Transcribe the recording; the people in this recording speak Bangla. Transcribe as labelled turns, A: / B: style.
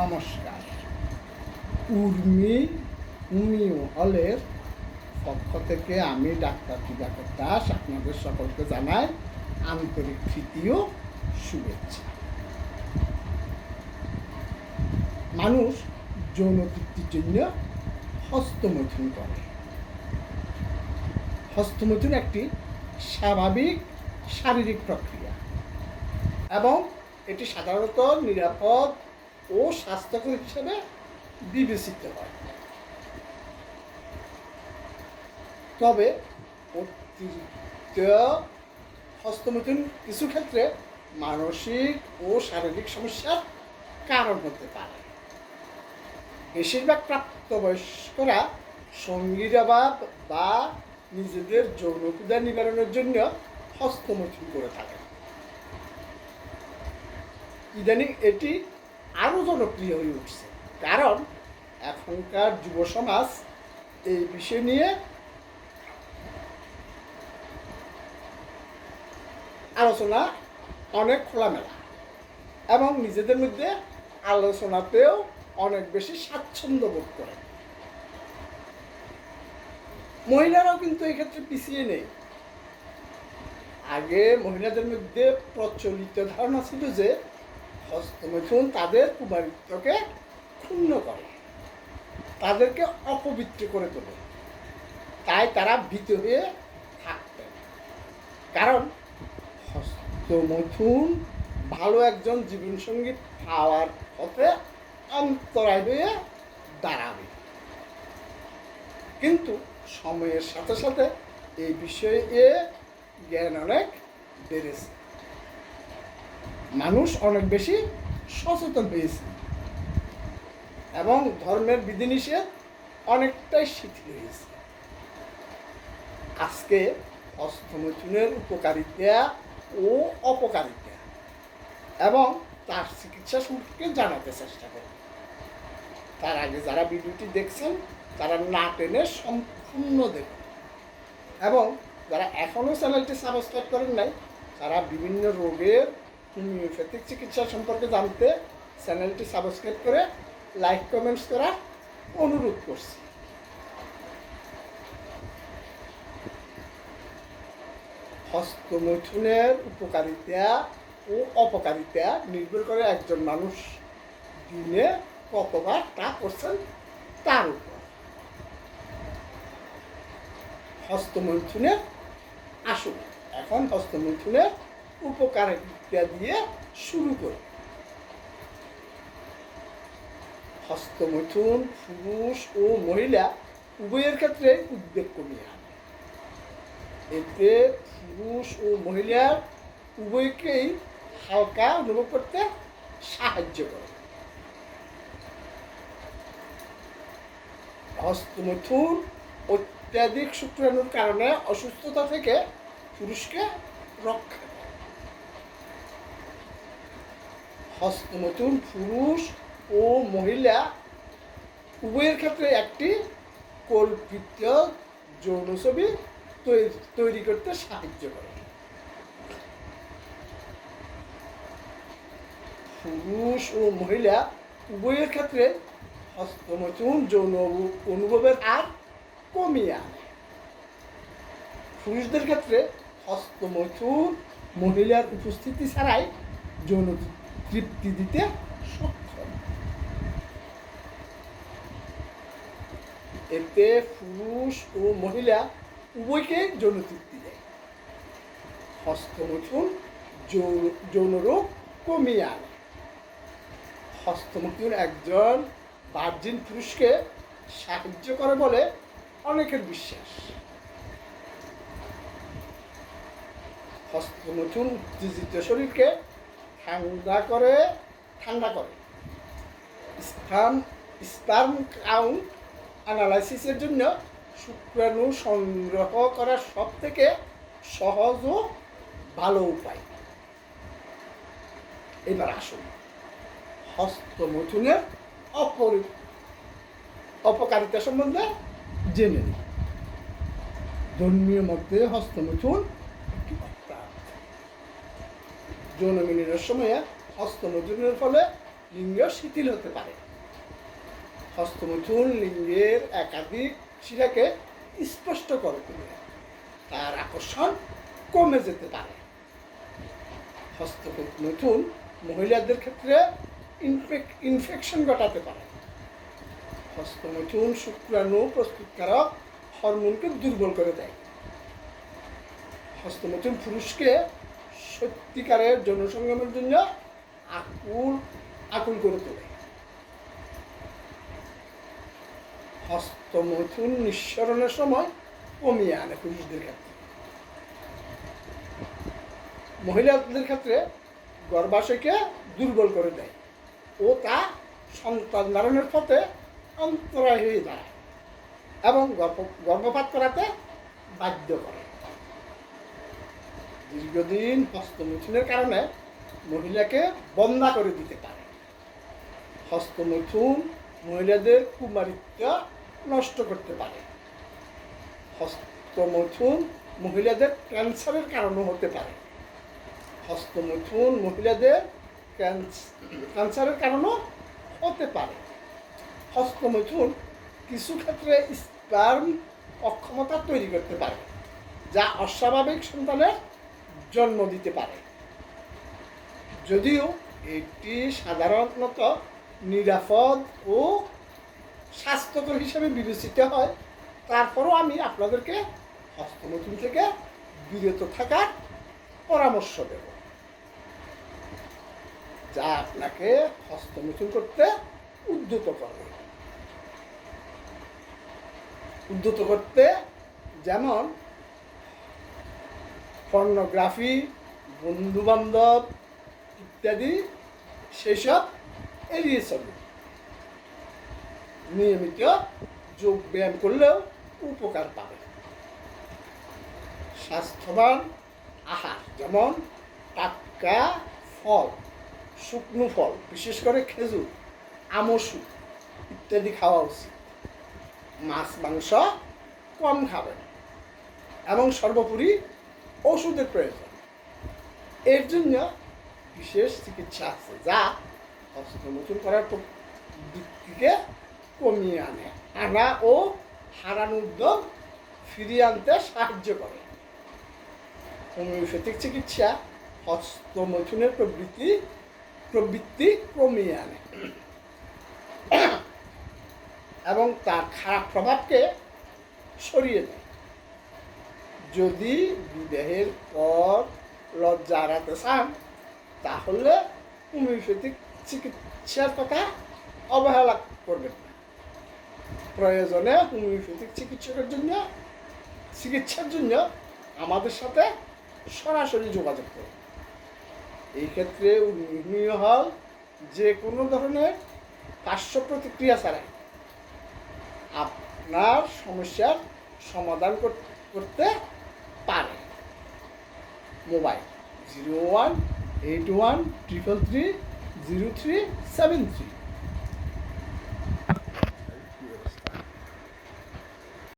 A: নমস্কার। উর্মি হোমিও হলের পক্ষ থেকে আমি ডাক্তার দিবাকর দাস আপনাদের সকলকে জানাই আন্তরিক তৃতীয় শুভেচ্ছা। মানুষ যৌন তৃপ্তির জন্য হস্তমৈথুন করে। হস্তমৈথুন একটি স্বাভাবিক শারীরিক প্রক্রিয়া এবং এটি সাধারণত নিরাপদ ও স্বাস্থ্যকর হিসেবে বিবেচিত হয়। তবে অতিরিক্ত হস্তমৈথুন কিছু ক্ষেত্রে মানসিক ও শারীরিক সমস্যার কারণ হতে পারে। বেশিরভাগ প্রাপ্তবয়স্করা সঙ্গীর অভাব বা নিজেদের যৌন নিবারণের জন্য হস্তমৈথুন করে থাকে। ইদানিং এটি আরও জনপ্রিয় হয়ে উঠছে। কারণ এখনকার যুব সমাজ এই বিষয় নিয়ে আলোচনা অনেক খোলামেলা এবং নিজেদের মধ্যে আলোচনাতেও অনেক বেশি স্বাচ্ছন্দ্য বোধ করে। মহিলারাও কিন্তু এক্ষেত্রে পিছিয়ে নেই। আগে মহিলাদের মধ্যে প্রচলিত ধারণা ছিল যে হস্তমৈথুন তাদের কুমারিত্বকে ক্ষুণ্ণ করে। তাদেরকে অপবিত্র করে তোলে। তাই তারা ভীত হয়ে থাকতেন কারণ হস্তমৈথুন ভালো একজন জীবনসঙ্গী পাওয়ার পথে অন্তরায় হয়ে দাঁড়াবে। কিন্তু সময়ের সাথে সাথে এই বিষয়ে জ্ঞান অনেক বেড়েছে। মানুষ অনেক বেশি সচেতন হয়েছে। এবং ধর্মের বিধিনিষেধ অনেকটাই শিথিল হয়েছে। আজকে হস্তমৈথুনের উপকারিতা ও অপকারিতা এবং তার চিকিৎসা সম্পর্কে জানাতে চেষ্টা করব। তার আগে যারা ভিডিওটি দেখছেন, তারা না টেনে সম্পূর্ণ দেখুন। এবং যারা এখনও চ্যানেলটি সাবস্ক্রাইব করেন নাই, তারা বিভিন্ন রোগের হোমিওপ্যাথিক চিকিৎসা সম্পর্কে জানতে চ্যানেলটি সাবস্ক্রাইব করে লাইক, কমেন্টস করা অনুরোধ করছি। হস্তমৈথুনের উপকারিতা ও অপকারিতা নির্ভর করে একজন মানুষ দিনে কতবার তা করছেন তার উপর। হস্তমৈথুনের আসুন। এখন হস্তমৈথুনের উপকারিতা দিয়ে শুরু করি। হস্তমৈথুন পুরুষ ও মহিলা উভয়ের ক্ষেত্রে উদ্বেগ কমিয়ে আনে। এতে পুরুষ ও মহিলার উভয়কেই হালকা অনুভব করতে সাহায্য করে। হস্তমৈথুন অত্যাধিক শুক্রাণুর কারণে অসুস্থতা থেকে পুরুষকে রক্ষা হস্তমৈথুন পুরুষ ও মহিলা। উভয়ের ক্ষেত্রে একটি কল্পিত যৌন ছবি তৈরি- করতে সাহায্য করে। পুরুষ ও মহিলা উভয়ের ক্ষেত্রে হস্তমৈথুন যৌন অনুভবের হার কমিয়ে আনে। পুরুষদের ক্ষেত্রে হস্তমৈথুন মহিলার উপস্থিতি ছাড়াই যৌন তৃপ্তি দিতে সক্ষম। এতে পুরুষ ও মহিলা উভয়কে যৌন তৃপ্তি দেয়। হস্তমৈথুন যৌন রোগ কমিয়ে আনে। হস্তমৈথুন একজন ভার্জিন পুরুষকে সাহায্য করে বলে অনেকের বিশ্বাস। হস্তমৈথুন উত্তেজিত শরীরকে ঠান্ডা করে ঠান্ডা করে। স্থান স্পার্ম কাউন্ট অ্যানালাইসিসের জন্য শুক্রাণু সংগ্রহ করার সব থেকে সহজ ও ভালো উপায়। এবার আসুন, হস্তমৈথুনের অপরি, অপকারিতা সম্বন্ধে জেনে নিই। ধর্মীয় মধ্যে হস্তমৈথুন একটি অপরাধ যৌন মিলনের সময়ে হস্তমৈথুনের ফলে লিঙ্গ শিথিল হতে পারে। হস্তমৈথুন লিঙ্গের একাধিক শিরাকে স্পষ্ট করে তুলে। তার আকর্ষণ কমে যেতে পারে। হস্তমৈথুন মহিলাদের ক্ষেত্রে ইনফেকশন ঘটাতে পারে। হস্তমৈথুন শুক্রাণু প্রস্তুতকারক হরমোনকে দুর্বল করে দেয়। হস্তমৈথুন পুরুষকে সত্যিকারের জনসংগ্রামের জন্য আকুল আকুল করে তোলে। হস্তমৈথুন নিঃসরণের সময় কমিয়ে আনে পুরুষদের ক্ষেত্রে। মহিলাদের ক্ষেত্রে গর্ভাশয়কে দুর্বল করে দেয় ও তা সন্তান ধারণের পথে অন্তরায় হয়ে দাঁড়ায় এবং গর্ভ- গর্ভপাত করাতে বাধ্য করে। দীর্ঘদিন হস্তমৈথুনের কারণে মহিলাকে বন্ধা করে দিতে পারে। হস্তমৈথুন মহিলাদের কুমারিত্ব নষ্ট করতে পারে। হস্তমৈথুন মহিলাদের ক্যান্সারের কারণও হতে পারে। হস্তমৈথুন মহিলাদের ক্যান্সারের কারণও হতে পারে। হস্তমৈথুন কিছু ক্ষেত্রে স্পার্ম অক্ষমতা তৈরি করতে পারে, যা অস্বাভাবিক সন্তানের জন্ম দিতে পারে। যদিও এটি সাধারণত নিরাপদ ও স্বাস্থ্যকর হিসেবে বিবেচিত হয়। তারপরও আমি আপনাদেরকে হস্তমৈথুন থেকে বিরত থাকার পরামর্শ দেব। যা আপনাকে হস্তমৈথুন করতে উদ্যত করবে। উদ্যত করতে যেমন পর্নোগ্রাফি বন্ধুবান্ধব ইত্যাদি, সেসব এড়িয়ে চলবে নিয়মিত যোগ ব্যায়াম করলেও উপকার পাবে। স্বাস্থ্যবান আহার, যেমন টাটকা ফল, শুকনো ফল, বিশেষ করে খেজুর, আমসু ইত্যাদি খাওয়া উচিত। মাছ, মাংস কম খাবেন। এবং সর্বোপরি ওষুধের প্রয়োজন। এর জন্য বিশেষ চিকিৎসা আছে যা হস্তমোচন করার দিকটিকে কমিয়ে আনে, আনা ও হারানো উদ্যোগ ফিরিয়ে আনতে সাহায্য করে। হোমিওপ্যাথিক চিকিৎসা হস্তমৈথুনের প্রবৃত্তি প্রবৃত্তি কমিয়ে আনে। এবং তার খারাপ প্রভাবকে সরিয়ে দেয়। যদি বিবাহের পর লজ্জা এড়াতে চান, তাহলে হোমিওপ্যাথিক চিকিৎসার কথা অবহেলা করবেন প্রয়োজনে হোমিওপ্যাথিক চিকিৎসকের জন্য, চিকিৎসার জন্য আমাদের সাথে সরাসরি যোগাযোগ করুন। এই ক্ষেত্রে উন্নয়নীয় হল যে কোনো ধরনের পার্শ্ব প্রতিক্রিয়া ছাড়াই আপনার সমস্যার সমাধান করতে পারে। Mobile. Zero one eight one triple three zero three seven three.